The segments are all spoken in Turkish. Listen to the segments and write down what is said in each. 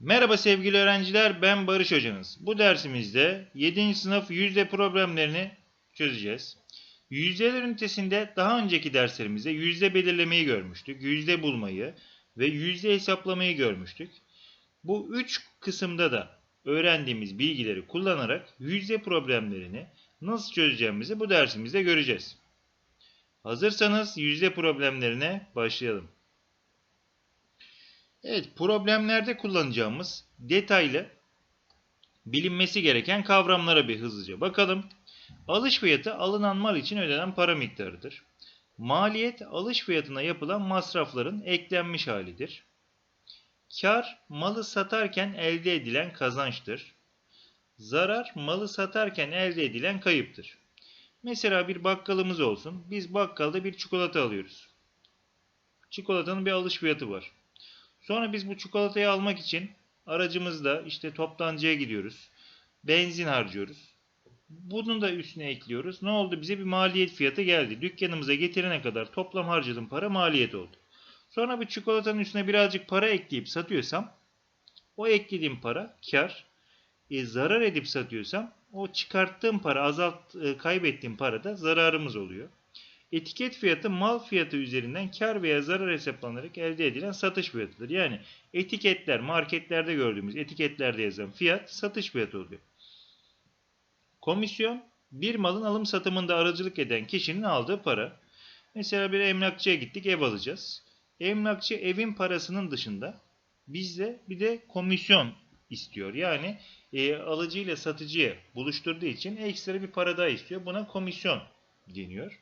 Merhaba sevgili öğrenciler, ben Barış Hocanız. Bu dersimizde 7. sınıf yüzde problemlerini çözeceğiz. Yüzdeler ünitesinde daha önceki derslerimizde yüzde belirlemeyi görmüştük, yüzde bulmayı ve yüzde hesaplamayı görmüştük. Bu üç kısımda da öğrendiğimiz bilgileri kullanarak yüzde problemlerini nasıl çözeceğimizi bu dersimizde göreceğiz. Hazırsanız yüzde problemlerine başlayalım. Evet, problemlerde kullanacağımız detaylı bilinmesi gereken kavramlara bir hızlıca bakalım. Alış fiyatı alınan mal için ödenen para miktarıdır. Maliyet alış fiyatına yapılan masrafların eklenmiş halidir. Kar malı satarken elde edilen kazançtır. Zarar malı satarken elde edilen kayıptır. Mesela bir bakkalımız olsun. Biz bakkalda bir çikolata alıyoruz. Çikolatanın bir alış fiyatı var. Sonra biz bu çikolatayı almak için aracımızda işte toptancıya gidiyoruz. Benzin harcıyoruz. Bunu da üstüne ekliyoruz. Ne oldu? Bize bir maliyet fiyatı geldi. Dükkanımıza getirene kadar toplam harcadığım para maliyet oldu. Sonra bu çikolatanın üstüne birazcık para ekleyip satıyorsam o eklediğim para kar. E, zarar edip satıyorsam o çıkarttığım para, azalt e, kaybettiğim para da zararımız oluyor. Etiket fiyatı mal fiyatı üzerinden kar veya zarar hesaplanarak elde edilen satış fiyatıdır. Yani etiketler, marketlerde gördüğümüz etiketlerde yazan fiyat satış fiyatı oluyor. Komisyon bir malın alım satımında aracılık eden kişinin aldığı para. Mesela bir emlakçıya gittik ev alacağız. Emlakçı evin parasının dışında bizde bir de komisyon istiyor. Yani e, alıcı ile satıcıya buluşturduğu için ekstra bir para daha istiyor. Buna komisyon deniyor.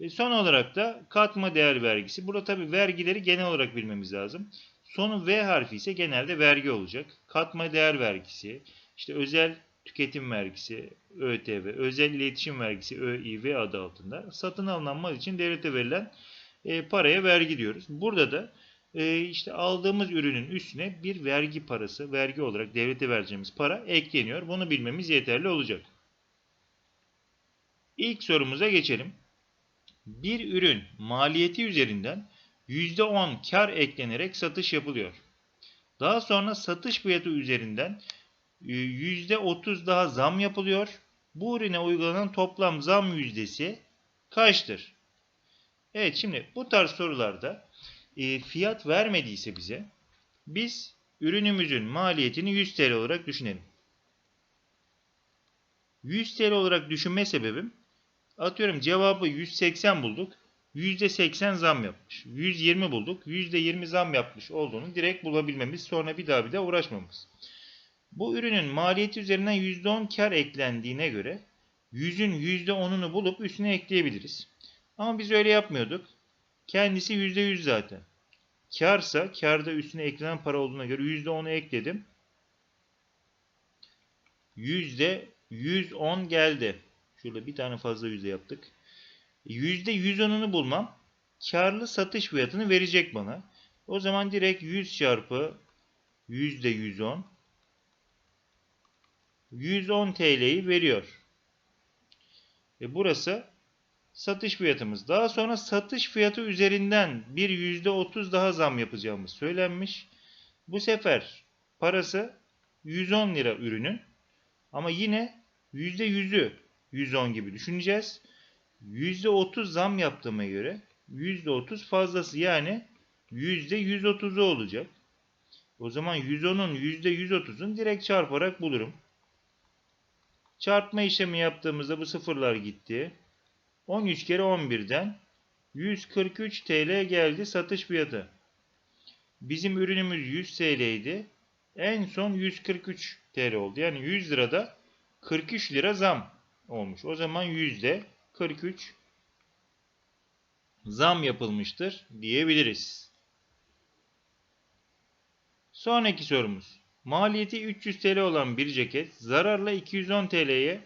E, son olarak da katma değer vergisi. Burada tabi vergileri genel olarak bilmemiz lazım. Sonu V harfi ise genelde vergi olacak. Katma değer vergisi, işte özel tüketim vergisi, ÖTV, özel iletişim vergisi, ÖİV adı altında satın alınan mal için devlete verilen e, paraya vergi diyoruz. Burada da e, işte aldığımız ürünün üstüne bir vergi parası, vergi olarak devlete vereceğimiz para ekleniyor. Bunu bilmemiz yeterli olacak. İlk sorumuza geçelim bir ürün maliyeti üzerinden %10 kar eklenerek satış yapılıyor. Daha sonra satış fiyatı üzerinden %30 daha zam yapılıyor. Bu ürüne uygulanan toplam zam yüzdesi kaçtır? Evet şimdi bu tarz sorularda e, fiyat vermediyse bize biz ürünümüzün maliyetini 100 TL olarak düşünelim. 100 TL olarak düşünme sebebim Atıyorum cevabı 180 bulduk. %80 zam yapmış. 120 bulduk. %20 zam yapmış olduğunu direkt bulabilmemiz. Sonra bir daha bir de uğraşmamız. Bu ürünün maliyeti üzerinden %10 kar eklendiğine göre 100'ün %10'unu bulup üstüne ekleyebiliriz. Ama biz öyle yapmıyorduk. Kendisi %100 zaten. Karsa karda üstüne eklenen para olduğuna göre %10'u ekledim. %110 geldi. Şurada bir tane fazla yüzde yaptık. Yüzde 110'unu bulmam karlı satış fiyatını verecek bana. O zaman direkt 100 çarpı yüzde 110 110 TL'yi veriyor. Ve burası satış fiyatımız. Daha sonra satış fiyatı üzerinden bir %30 daha zam yapacağımız söylenmiş. Bu sefer parası 110 lira ürünün ama yine %100'ü 110 gibi düşüneceğiz. %30 zam yaptığıma göre %30 fazlası yani %130'u olacak. O zaman 110'un %130'un direkt çarparak bulurum. Çarpma işlemi yaptığımızda bu sıfırlar gitti. 13 kere 11'den 143 TL geldi satış fiyatı. Bizim ürünümüz 100 TL idi. En son 143 TL oldu. Yani 100 lirada 43 lira zam olmuş. O zaman yüzde 43 zam yapılmıştır diyebiliriz. Sonraki sorumuz. Maliyeti 300 TL olan bir ceket zararla 210 TL'ye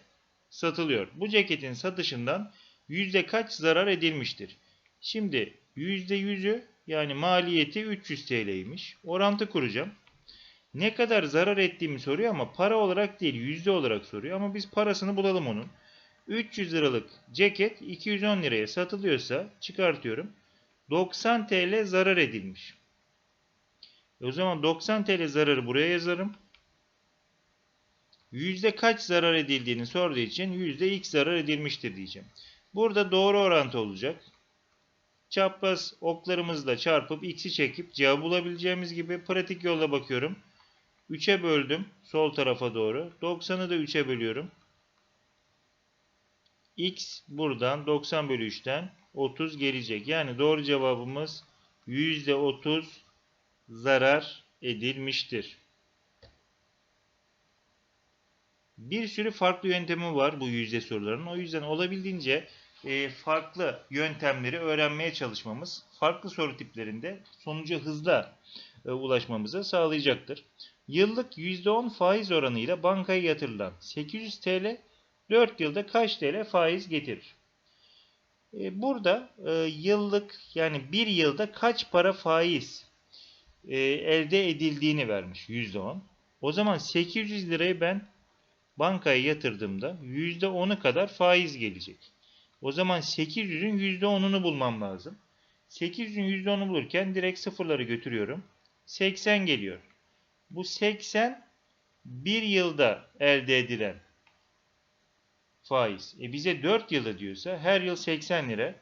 satılıyor. Bu ceketin satışından yüzde kaç zarar edilmiştir? Şimdi yüzde yüzü yani maliyeti 300 TL'ymiş. Orantı kuracağım ne kadar zarar ettiğimi soruyor ama para olarak değil yüzde olarak soruyor. Ama biz parasını bulalım onun. 300 liralık ceket 210 liraya satılıyorsa çıkartıyorum. 90 TL zarar edilmiş. E o zaman 90 TL zararı buraya yazarım. Yüzde kaç zarar edildiğini sorduğu için yüzde x zarar edilmiştir diyeceğim. Burada doğru orantı olacak. Çapraz oklarımızla çarpıp x'i çekip cevabı bulabileceğimiz gibi pratik yolda bakıyorum. 3'e böldüm sol tarafa doğru. 90'ı da 3'e bölüyorum. x buradan 90 bölü 3'ten 30 gelecek. Yani doğru cevabımız %30 zarar edilmiştir. Bir sürü farklı yöntemi var bu yüzde soruların. O yüzden olabildiğince e, farklı yöntemleri öğrenmeye çalışmamız farklı soru tiplerinde sonuca hızla e, ulaşmamıza sağlayacaktır. Yıllık %10 faiz oranıyla bankaya yatırılan 800 TL 4 yılda kaç TL faiz getirir? E, burada e, yıllık yani bir yılda kaç para faiz e, elde edildiğini vermiş %10. O zaman 800 lirayı ben bankaya yatırdığımda %10'u kadar faiz gelecek. O zaman 800'ün %10'unu bulmam lazım. 800'ün %10'unu bulurken direkt sıfırları götürüyorum. 80 geliyor. Bu 80 bir yılda elde edilen faiz. E bize 4 yılı diyorsa her yıl 80 lira.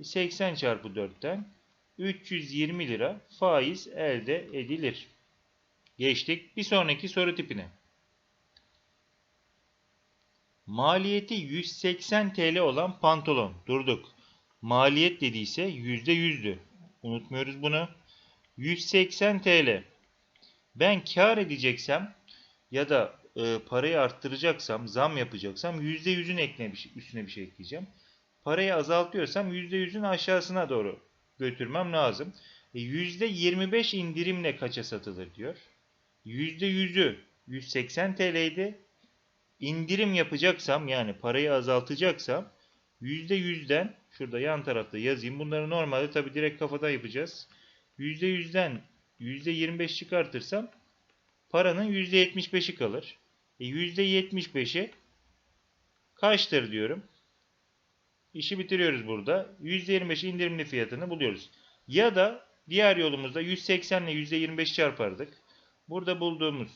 E 80 çarpı 4'ten 320 lira faiz elde edilir. Geçtik bir sonraki soru tipine. Maliyeti 180 TL olan pantolon. Durduk. Maliyet dediyse %100'dü. Unutmuyoruz bunu. 180 TL. Ben kar edeceksem ya da e, parayı arttıracaksam, zam yapacaksam %100'ün ekle bir şey, üstüne bir şey ekleyeceğim. Parayı azaltıyorsam %100'ün aşağısına doğru götürmem lazım. E, %25 indirimle kaça satılır diyor. %100'ü 180 TL'ydi. İndirim yapacaksam yani parayı azaltacaksam %100'den şurada yan tarafta yazayım. Bunları normalde tabi direkt kafadan yapacağız. %100'den %25 çıkartırsam paranın %75'i kalır. E %75'i kaçtır diyorum. İşi bitiriyoruz burada. %25 indirimli fiyatını buluyoruz. Ya da diğer yolumuzda 180 ile %25 çarpardık. Burada bulduğumuz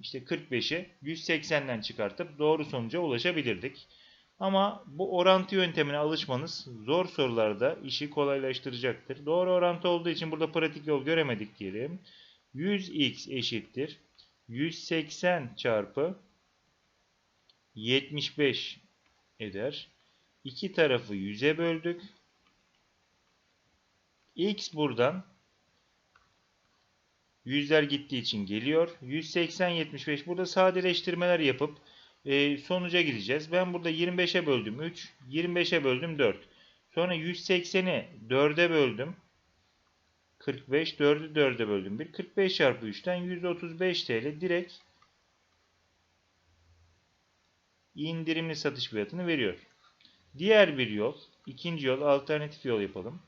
işte 45'i 180'den çıkartıp doğru sonuca ulaşabilirdik. Ama bu orantı yöntemine alışmanız zor sorularda işi kolaylaştıracaktır. Doğru orantı olduğu için burada pratik yol göremedik diyelim. 100x eşittir. 180 çarpı 75 eder. İki tarafı 100'e böldük. X buradan yüzler gittiği için geliyor. 180 75 burada sadeleştirmeler yapıp e, sonuca gideceğiz. Ben burada 25'e böldüm 3, 25'e böldüm 4. Sonra 180'i 4'e böldüm. 45, 4'ü 4'e böldüm 1. 45 çarpı 3'ten 135 TL direkt indirimli satış fiyatını veriyor. Diğer bir yol, ikinci yol, alternatif yol yapalım.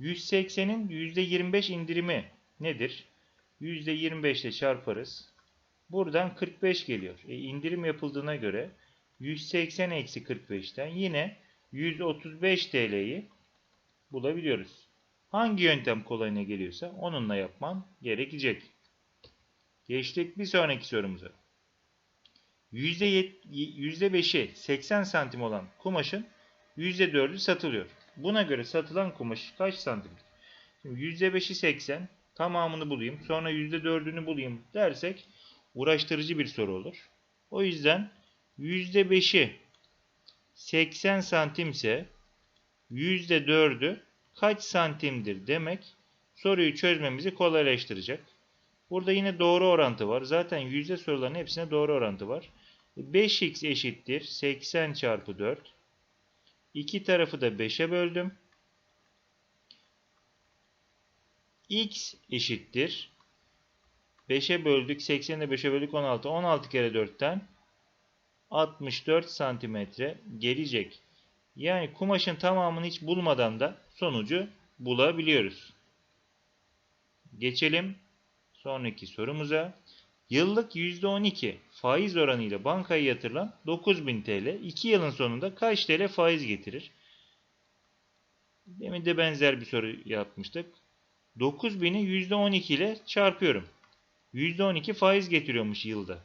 180'in %25 indirimi nedir? %25 ile çarparız. Buradan 45 geliyor. E, indirim yapıldığına göre 180 eksi 45'ten yine 135 TL'yi bulabiliyoruz. Hangi yöntem kolayına geliyorsa onunla yapman gerekecek. Geçtik bir sonraki sorumuza. %5'i 80 santim olan kumaşın %4'ü satılıyor. Buna göre satılan kumaş kaç santimdir? Şimdi %5'i 80, tamamını bulayım, sonra %4'ünü bulayım dersek uğraştırıcı bir soru olur. O yüzden %5'i 80 santimse %4'ü kaç santimdir demek soruyu çözmemizi kolaylaştıracak. Burada yine doğru orantı var. Zaten yüzde soruların hepsine doğru orantı var. 5x eşittir 80 çarpı 4. İki tarafı da 5'e böldüm. x eşittir. 5'e böldük. 80'i de 5'e böldük 16. 16 kere 4'ten 64 santimetre gelecek. Yani kumaşın tamamını hiç bulmadan da sonucu bulabiliyoruz. Geçelim sonraki sorumuza. Yıllık %12 faiz oranıyla bankaya yatırılan 9000 TL 2 yılın sonunda kaç TL faiz getirir? Demin de benzer bir soru yapmıştık. 9000'i %12 ile çarpıyorum. %12 faiz getiriyormuş yılda.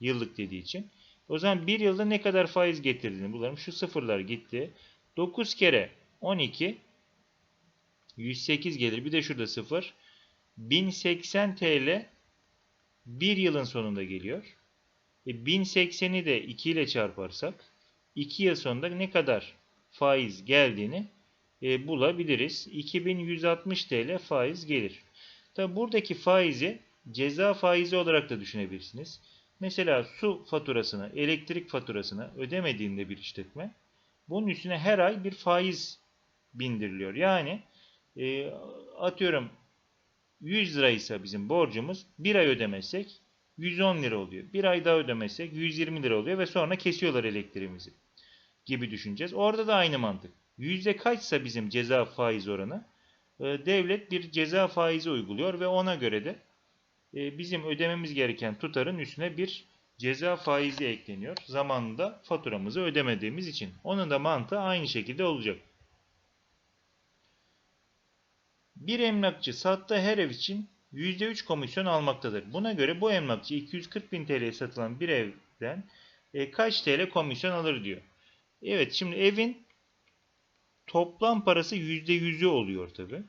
Yıllık dediği için. O zaman bir yılda ne kadar faiz getirdiğini bulalım. Şu sıfırlar gitti. 9 kere 12 108 gelir. Bir de şurada 0. 1080 TL bir yılın sonunda geliyor. E 1080'i de 2 ile çarparsak 2 yıl sonunda ne kadar faiz geldiğini e, bulabiliriz. 2160 TL faiz gelir. Tabi buradaki faizi ceza faizi olarak da düşünebilirsiniz. Mesela su faturasını, elektrik faturasını ödemediğinde bir işletme bunun üstüne her ay bir faiz bindiriliyor. Yani e, atıyorum 100 liraysa bizim borcumuz bir ay ödemezsek 110 lira oluyor. Bir ay daha ödemezsek 120 lira oluyor ve sonra kesiyorlar elektriğimizi gibi düşüneceğiz. Orada da aynı mantık. Yüzde kaçsa bizim ceza faiz oranı e, devlet bir ceza faizi uyguluyor ve ona göre de e, bizim ödememiz gereken tutarın üstüne bir ceza faizi ekleniyor. Zamanında faturamızı ödemediğimiz için. Onun da mantığı aynı şekilde olacak. Bir emlakçı sattığı her ev için %3 komisyon almaktadır. Buna göre bu emlakçı 240 bin TL'ye satılan bir evden e, kaç TL komisyon alır diyor. Evet şimdi evin toplam parası %100'ü oluyor tabi.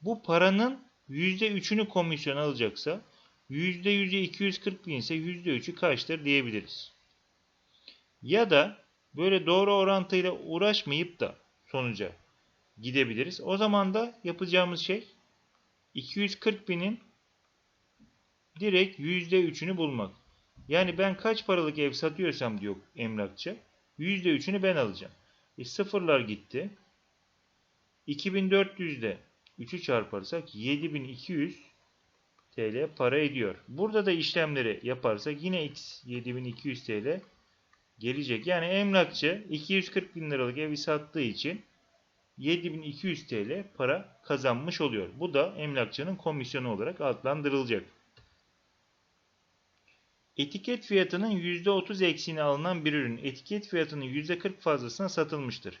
Bu paranın %3'ünü komisyon alacaksa %100'ü 240 bin ise %3'ü kaçtır diyebiliriz. Ya da böyle doğru orantıyla uğraşmayıp da sonuca gidebiliriz. O zaman da yapacağımız şey 240 binin direkt %3'ünü bulmak. Yani ben kaç paralık ev satıyorsam diyor emlakçı. %3'ünü ben alacağım. E sıfırlar gitti. 2400'de 3'ü çarparsak 7200 TL para ediyor. Burada da işlemleri yaparsak yine x 7200 TL gelecek. Yani emlakçı 240 bin liralık evi sattığı için 7200 TL para kazanmış oluyor. Bu da emlakçının komisyonu olarak adlandırılacak. Etiket fiyatının %30 eksiğine alınan bir ürün etiket fiyatının %40 fazlasına satılmıştır.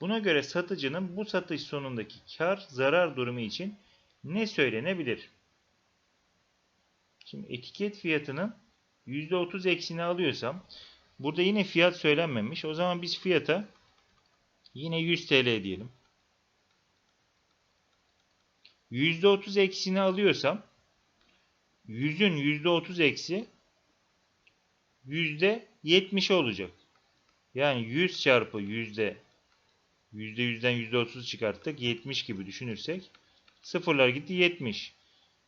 Buna göre satıcının bu satış sonundaki kar zarar durumu için ne söylenebilir? Şimdi etiket fiyatının %30 eksiğini alıyorsam burada yine fiyat söylenmemiş. O zaman biz fiyata yine 100 TL diyelim. %30 eksiğini alıyorsam 100'ün %30 eksi %70 olacak. Yani 100 çarpı yüzde %100'den %30 çıkarttık. 70 gibi düşünürsek sıfırlar gitti 70.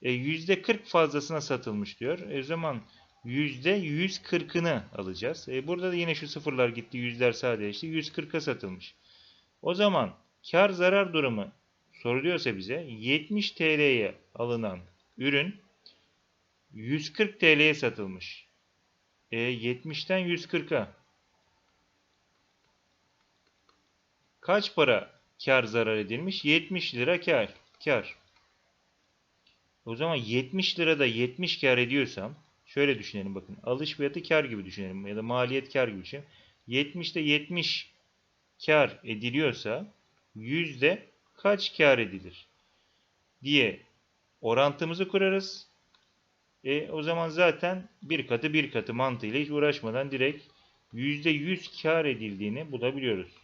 E, %40 fazlasına satılmış diyor. E, o zaman %140'ını alacağız. E, burada da yine şu sıfırlar gitti. Yüzler sadeleşti. 140'a satılmış. O zaman kar zarar durumu soruluyorsa bize 70 TL'ye alınan ürün 140 TL'ye satılmış. E, 70'ten 140'a kaç para kar zarar edilmiş? 70 lira kar. Kar. O zaman 70 lirada 70 kar ediyorsam şöyle düşünelim bakın. Alış fiyatı kar gibi düşünelim ya da maliyet kar gibi düşünelim. 70'te 70 kar ediliyorsa yüzde kaç kar edilir diye orantımızı kurarız. E, o zaman zaten bir katı bir katı mantığıyla hiç uğraşmadan direkt %100 kar edildiğini bulabiliyoruz.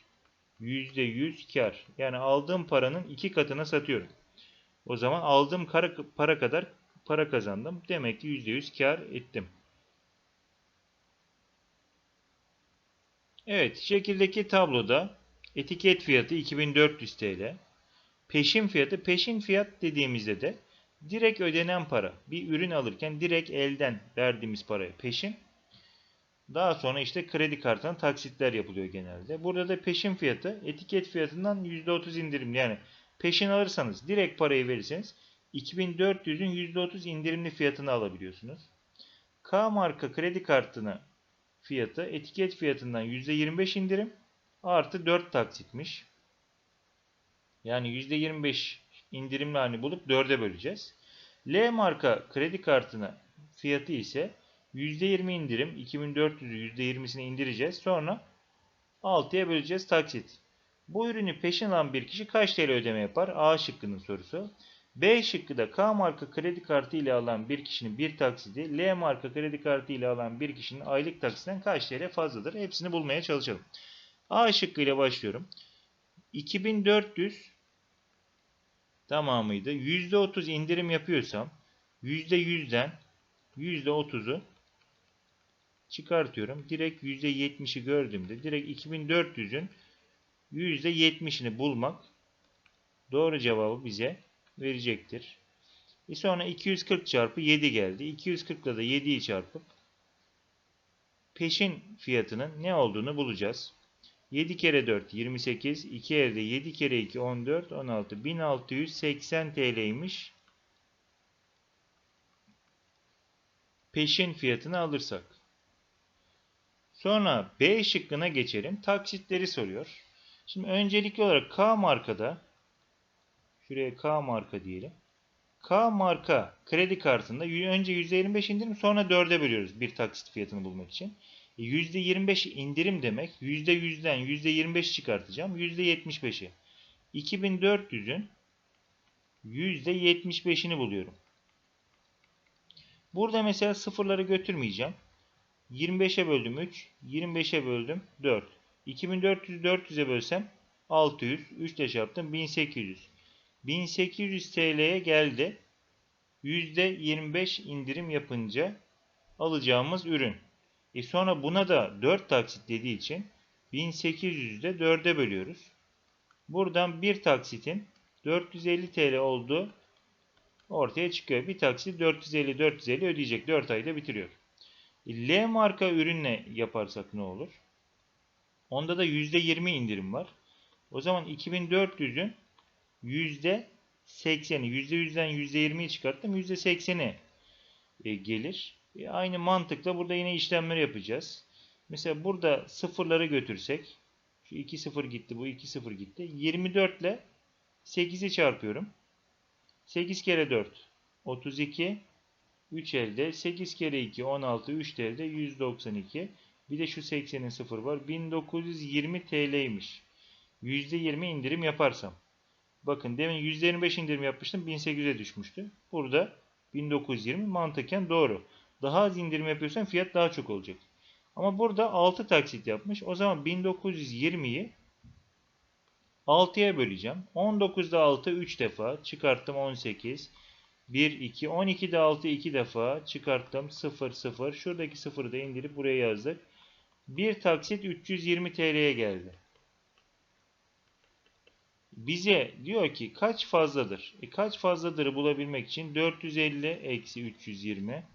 %100 kar. Yani aldığım paranın iki katına satıyorum. O zaman aldığım para kadar para kazandım. Demek ki %100 kar ettim. Evet, şekildeki tabloda etiket fiyatı 2400 TL. Peşin fiyatı, peşin fiyat dediğimizde de direkt ödenen para. Bir ürün alırken direkt elden verdiğimiz paraya peşin. Daha sonra işte kredi kartına taksitler yapılıyor genelde. Burada da peşin fiyatı etiket fiyatından %30 indirim. Yani peşin alırsanız direkt parayı verirseniz 2400'ün %30 indirimli fiyatını alabiliyorsunuz. K marka kredi kartını fiyatı etiket fiyatından %25 indirim artı 4 taksitmiş. Yani %25 indirimli halini bulup 4'e böleceğiz. L marka kredi kartına fiyatı ise %20 indirim 2400'ü %20'sine indireceğiz. Sonra 6'ya böleceğiz taksit. Bu ürünü peşin alan bir kişi kaç TL ödeme yapar? A şıkkının sorusu. B şıkkı da K marka kredi kartı ile alan bir kişinin bir taksidi, L marka kredi kartı ile alan bir kişinin aylık taksiden kaç TL fazladır? Hepsini bulmaya çalışalım. A şıkkı ile başlıyorum. 2400 tamamıydı. %30 indirim yapıyorsam %100'den %30'u çıkartıyorum. Direkt %70'i gördüğümde direkt 2400'ün %70'ini bulmak doğru cevabı bize verecektir. E sonra 240 çarpı 7 geldi. 240 ile de 7'yi çarpıp peşin fiyatının ne olduğunu bulacağız. 7 kere 4 28, 2 elde 7 kere 2 14, 16. 1680 TL'ymiş. Peşin fiyatını alırsak. Sonra B şıkkına geçelim. Taksitleri soruyor. Şimdi öncelikli olarak K markada şuraya K marka diyelim. K marka kredi kartında önce %25 indirim sonra 4'e bölüyoruz bir taksit fiyatını bulmak için. E, %25 indirim demek %100'den %25 çıkartacağım. %75'i. 2400'ün %75'ini buluyorum. Burada mesela sıfırları götürmeyeceğim. 25'e böldüm 3, 25'e böldüm 4. 2400 400'e bölsem 600, 3 ile çarptım 1800. 1800 TL'ye geldi. %25 indirim yapınca alacağımız ürün. E sonra buna da 4 taksit dediği için 1800'ü de 4'e bölüyoruz. Buradan bir taksitin 450 TL olduğu ortaya çıkıyor. Bir taksit 450-450 ödeyecek. 4 ayda bitiriyor. E, L marka ürünle yaparsak ne olur? Onda da %20 indirim var. O zaman 2400'ün %80'i, %100'den %20'yi çıkarttım. %80'i e, gelir. E, aynı mantıkla burada yine işlemleri yapacağız. Mesela burada sıfırları götürsek, şu 2 sıfır gitti, bu 2 sıfır gitti. 24 ile 8'i çarpıyorum. 8 kere 4, 32. 3 elde. 8 kere 2, 16. 3 elde. 192. Bir de şu 80'in 0 var. 1920 TL'ymiş. %20 indirim yaparsam. Bakın demin %25 indirim yapmıştım. 1800'e düşmüştü. Burada 1920 mantıken doğru. Daha az indirim yapıyorsan fiyat daha çok olacak. Ama burada 6 taksit yapmış. O zaman 1920'yi 6'ya böleceğim. 19'da 6 3 defa çıkarttım 18. 1, 2, 12'de 6 2 defa çıkarttım 0, 0. Şuradaki 0'ı da indirip buraya yazdık. Bir taksit 320 TL'ye geldi. Bize diyor ki kaç fazladır? E kaç fazladırı bulabilmek için 450 eksi 320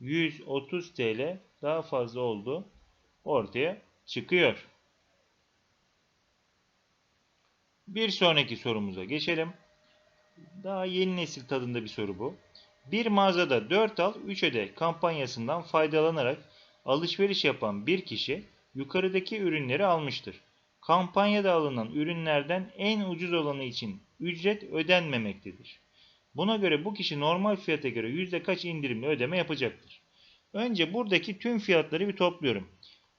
130 TL daha fazla oldu ortaya çıkıyor. Bir sonraki sorumuza geçelim. Daha yeni nesil tadında bir soru bu. Bir mağazada 4 al 3 öde kampanyasından faydalanarak alışveriş yapan bir kişi yukarıdaki ürünleri almıştır. Kampanyada alınan ürünlerden en ucuz olanı için ücret ödenmemektedir. Buna göre bu kişi normal fiyata göre yüzde kaç indirimli ödeme yapacaktır? Önce buradaki tüm fiyatları bir topluyorum.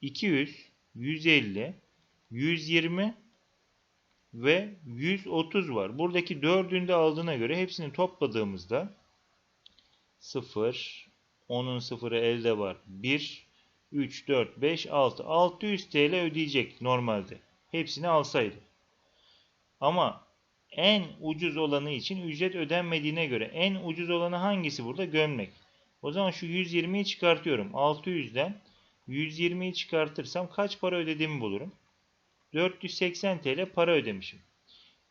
200, 150, 120 ve 130 var. Buradaki dördünde aldığına göre hepsini topladığımızda 0, 10'un sıfırı elde var. 1, 3, 4, 5, 6. 600 TL ödeyecek normalde. Hepsini alsaydı. Ama en ucuz olanı için ücret ödenmediğine göre en ucuz olanı hangisi burada? Gömlek. O zaman şu 120'yi çıkartıyorum. 600'den 120'yi çıkartırsam kaç para ödediğimi bulurum. 480 TL para ödemişim.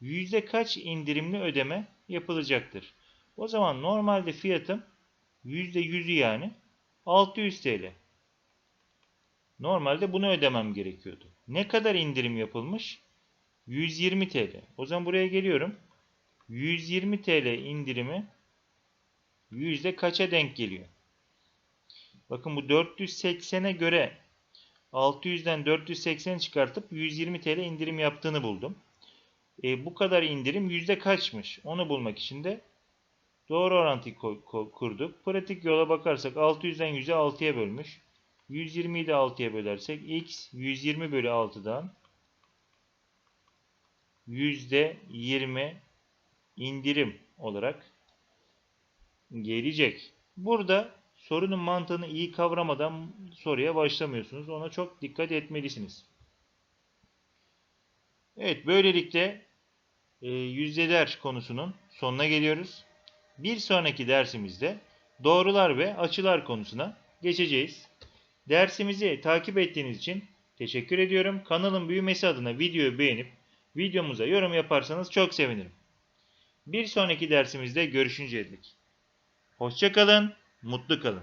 Yüzde kaç indirimli ödeme yapılacaktır? O zaman normalde fiyatım yüzde yüzü yani 600 TL. Normalde bunu ödemem gerekiyordu. Ne kadar indirim yapılmış? 120 TL. O zaman buraya geliyorum. 120 TL indirimi yüzde kaça denk geliyor? Bakın bu 480'e göre 600'den 480 çıkartıp 120 TL indirim yaptığını buldum. E, bu kadar indirim yüzde kaçmış? Onu bulmak için de doğru orantıyı kurduk. Pratik yola bakarsak 600'den 100'e 6'ya bölmüş. 120'yi de 6'ya bölersek x 120 bölü 6'dan %20 indirim olarak gelecek. Burada sorunun mantığını iyi kavramadan soruya başlamıyorsunuz. Ona çok dikkat etmelisiniz. Evet böylelikle e, yüzdeler konusunun sonuna geliyoruz. Bir sonraki dersimizde doğrular ve açılar konusuna geçeceğiz. Dersimizi takip ettiğiniz için teşekkür ediyorum. Kanalın büyümesi adına videoyu beğenip videomuza yorum yaparsanız çok sevinirim. Bir sonraki dersimizde görüşünceye dek. Hoşçakalın, mutlu kalın.